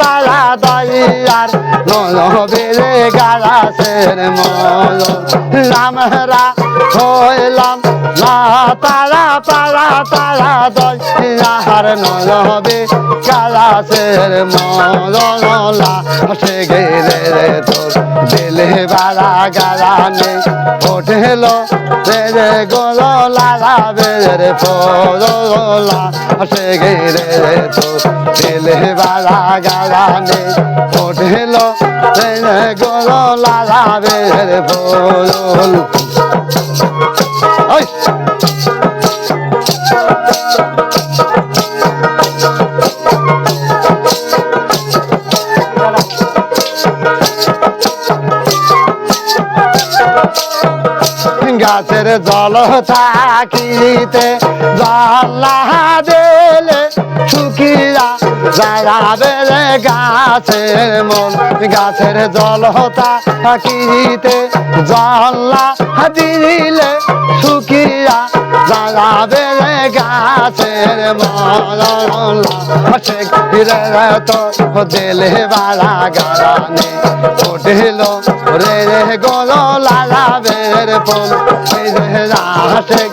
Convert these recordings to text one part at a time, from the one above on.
তারা দয়ার নবের গালাসের মল। রামরা হইলাম না তারা তারা তারা দয়ার নবে গালাসের মলা সে গেলে রে তোর দিলে বালা গালানে ওঠেল রে গোল লালা বেরে পোলা সে গেলে রে তোর দিলে বালা গালানে ওঠেল রে রে গোল লালা বেরে পোল ওই! গাছের জল থাকিতে জল্লা দেলে শুকিয়া যারা বেলে গাছের মন। গাছের জল থাকিতে জল্লা দিলে শুকিয়া যারা বেলে গাছের সে ঘিরে তো দিলে বালা লালা বের পোল এই রে রাশে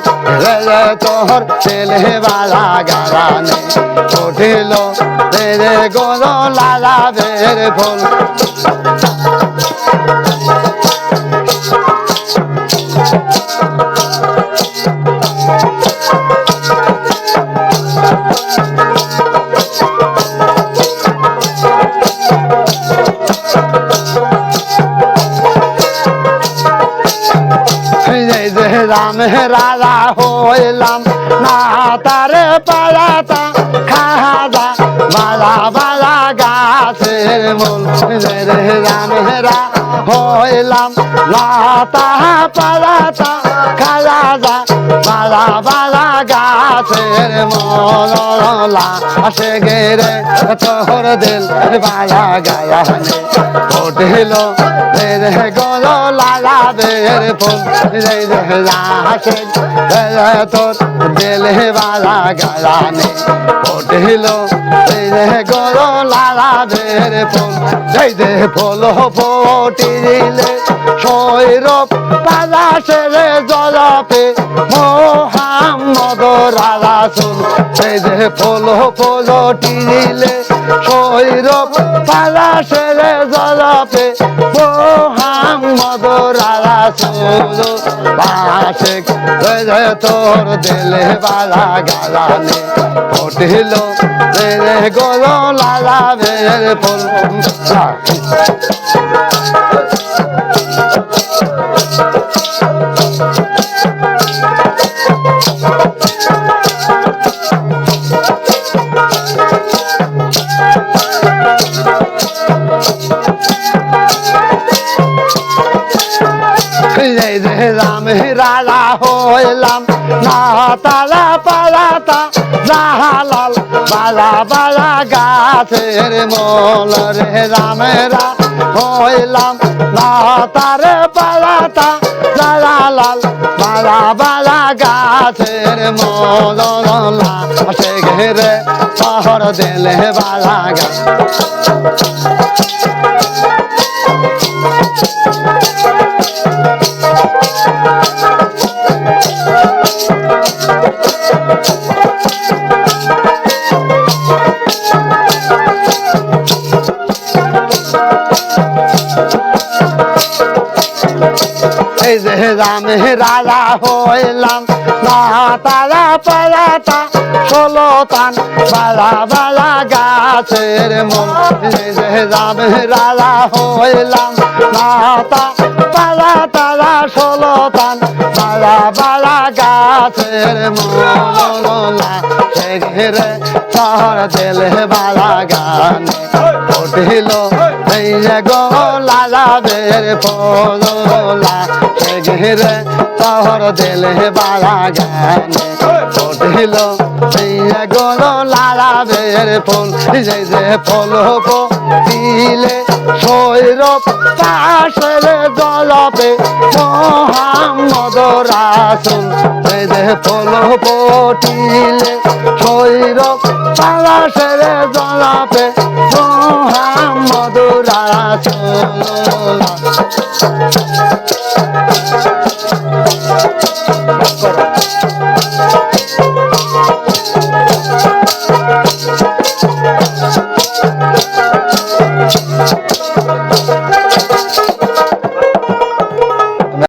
রে রে তোর ছেলে বালা গারানে। উঠিল রে রে লালা বের পোল এই রাম রাজা হইলাম না তারে পালাতা, খাজা বালা বালা গাছের মূল, রে রাম হইলাম না তাহা পালাতা খাজা বালা বালা গাছের মলা সে গেরে তোর দিল বালা গায়ানে ওঠিল রে রে গল লালা বের ফুল, রে রে রে রে, তোর দিল বালা গায়ানে ওঠিল রে রে গল লালা বের ফুল, রে রে ফুল ফটিলে সৈরব পালা সেরে জলাপে মোহাম্মদ রাসুল এই যে ফুল ফুল টিলে সৈরব পালা সেরে জলাপে মোহাম্মদ রাসুল বাসে তোর দিলে বালা গালানে ফটিল রে রে গোল লালা বের ফুল। এই যে রাম রালা হইলাম। না তালা পালাতা জাহালাল বালা বালা গাছের মল রে রামেরা হইলাম। না তারে পালাতা জাহালাল বালা বালা গাছের মল সে ঘেরে শহর দিলে বালা গা রামে রাজা হইলাম না তারা পালাতা ষোলো বালা বালা গাছের মন রামে রাজা হইলাম না তা পালা তান বালা বালা গাছের মন সে ঘেরে শহর দিলে বালা গানে। উঠিল এই যে গো লালা বের ফোলা সে ঘেরে শহর দিলে বালা গানে। উঠিল এই যে গো লালা বের ফুল যে যে ফুল দিলে সৈরব জলপে মোহাম্মদ আসন দেহ ফল পটিলে শৈর পালাশেরে জলাপে মধুরা চলা।